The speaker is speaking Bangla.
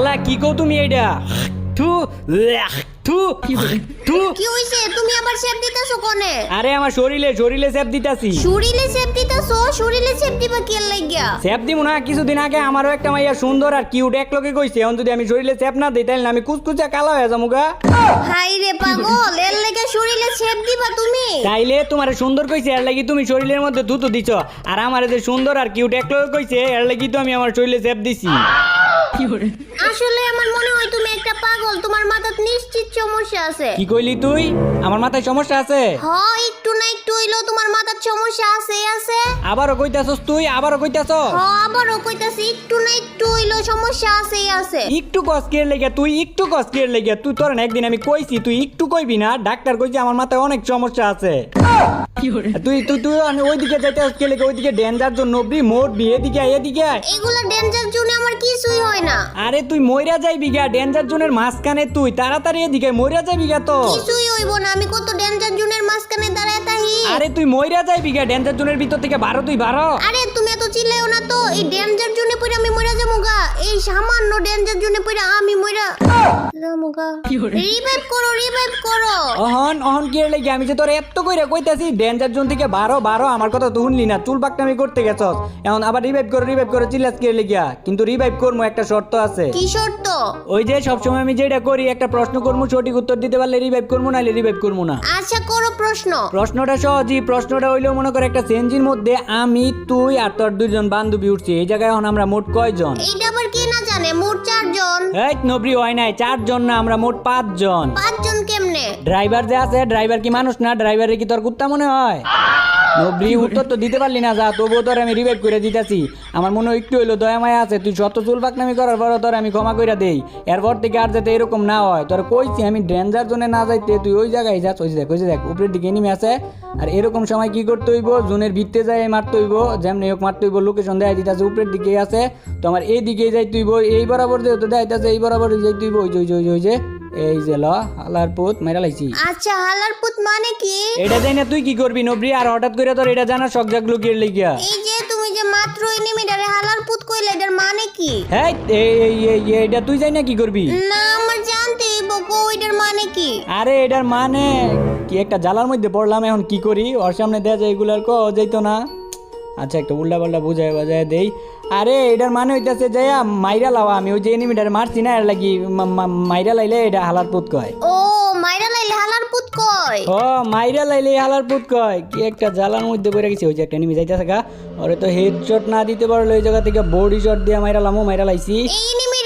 শালা কি কও তুমি এইটা থু থু থু। কি হইছে? তুমি আবার শেপ দিতেছো কোনে? আরে আমার শরীরে শরীরে স্যাপ দিতাছি। শরীরে শেপ দিতেছো? শরীরে শেপ দিবা কে লাগিয়া? স্যাপ দিব না কিছুদিন আগে আমারও একটা মাইয়া সুন্দর আর কিউট এক লোকে কইছে এখন যদি আমি শরীরে স্যাপ না দিই তাহলে আমি কুচকুচা কালো হয়ে যাব গা। হাই রে পাগল এর লাগে শরীরে শেপ দিবা তুমি? তাইলে তোমার সুন্দর কইছে এর লাগি তুমি শরীরের মধ্যে থুতু দিছ। আর আমার যে সুন্দর আর কিউট এক লোকে কইছে এর লাগি তো আমি আমার শরীরে স্যাপ দিছি। আসলে আমার মনে হয় তুমি একটা পাগল তোমার মাথাত নিশ্চিত সমস্যা আছে। কি কইলি তুই? আমার মাথায় সমস্যা আছে? হ একটু না একটু হইল তোমার মাথার সমস্যা আছে আছে। আবারও কইতাছস তুই? আবারও কইতাছস? হ আবারও কইতাছি একটু না একটু হইলেও সমস্যা আছে আছে। একটু কসকের লেগে তুই একটু কসকের লেগে তুই তোর না একদিন আমি কইছি তুই একটু কইবি না ডাক্তার কইছে আমার মাথায় অনেক সমস্যা আছে। তুই তুই তুই আমি ওইদিকে যাইতে আজকে লেগে ওইদিকে ডেঞ্জার জন্য নবরি মোটবি এদিকে আয়, এদিকে আয়। এগুলা ডেঞ্জার জোনে আমার কিছুই হয় না। আরে তুই মইরা যাইবি গা ডেঞ্জার জোনের মাঝখানে তুই তাড়াতাড়ি এদিকে মইরা যাইবি গা তো। কিছুই হইব না আমি কত ডেঞ্জার জোনের মাঝখানে দাঁড়ায় তাহি আরে তুই মইরা যাইবি গা ডেঞ্জার জোনের ভিতর থেকে বারো তুই বারো। আরে তুমি এত চিল্লাইও না তো এই ডেঞ্জার জোনে পড়ে আমি মরে এই সামান্য ডেঞ্জার জোনে পড়ে আমি মরে যাব গা রিভাইভ করো রিভাইভ করো। অহন অহন কি লাগি আমি যে তোর এত কইরা কইতাছি ডেঞ্জার জোন থেকে বারো বারো আমার কথা তো শুনলি না। চুল পাকনামি করতে গেছস। এখন আবার রিভাইভ করে রিভাইভ করে চিল্লাস কি লাগিয়া কিন্তু রিভাইভ করমু একটা শর্ত আছে। কি শর্ত? ওই যে সবসময় আমি যেটা করি একটা প্রশ্ন করব সঠিক উত্তর দিতে পারলে রিভাইভ করব নাহলে রিভাইভ করব না। আচ্ছা করো প্রশ্ন। প্রশ্নটা সহজই প্রশ্নটা হইল মনে করে একটা সেঞ্জির মধ্যে আমি তুই আর তোর দুইজন বান্ধবী উঠছি। এই জায়গায় এখন আমরা মোট কয়জন? এইটা কে মোট চারজন? এই নবরি হয় নাই চারজন না আমরা মোট পাঁচজন। পাঁচজন কেমনে? ড্রাইভার যে আছে ড্রাইভার কি মানুষ না? ড্রাইভারে কি তোর কুত্তা মনে হয়? নবরি উত্তর তো দিতে পারলি না, যা, তবুও তোর আমি রিভাইভ করে দিতেছি। আমার মনে একটু হইল দয়া মায়া আছে, তুই শত চুল পাকনামি করার পর তোর আমি ক্ষমা করে দেই। এরপর থেকে আর যাতে এরকম না হয়, তোর কইছি আমি ডেঞ্জার জোনে না যাইতে, তুই ওই জায়গায় যাস ওই দেখ ওই দেখ, উপরের দিকে এনিমি আছে। আর এরকম সময় কি করতে হইব? জোনের ভিত্তে যায় মারতে হইব, যেমনি হোক মারতে হইব লোকেশন দেয় দিতেছে, উপরের দিকে আছে। তো আমার এই দিকে যাইতে হইব, এই বরাবর যেহেতু দেখাইতেছে এই বরাবর যাই যে, ওই যে ওই যে ওই যে। এই যে ল হালার পুত মেরা লাইছি। আচ্ছা হালার পুত মানে কি? এটা যাই না তুই কি করবি নবরি? আর হঠাৎ করে তোর এটা জানা শখ জাগলো কি লেগিয়া? এই যে তুমি যে মাত্র এনিমিটারে হালার পুত কইলে এটার মানে কি? হ্যাঁ এই এই- এই এই- এটা তুই যাই না কি করবি? না আমার জানতে বকো এটার মানে কি? আরে এটার মানে কি? একটা জ্বালার মধ্যে পড়লাম এখন কি করি? ওর সামনে দেয়া যায় এগুলার কো যাইতো না। আচ্ছা একটা উল্টা পাল্টা বুঝায় বাজায় দেই। আরে এটার মানে হইতাছে যাইয়া মাইরা লাওয়া আমি ওই যে এনিমিটার মারছি না এর লাগি মাইরা লাইলে এটা হালার পুত কয়। ও মাইরা লাইলে হালার পুত কয়? ও মাইরা লাইলে হালার পুত কয়। কি একটা জ্বালার মধ্যে পড়ে গেছে ওই যে একটা এনিমি যাইতাছে গা। ওরে তো হেডশট না দিতে পারল ওই জায়গা থেকে বডি শট দিয়ে মাইরা লামো মাইরা লাইছি। এই এনিমি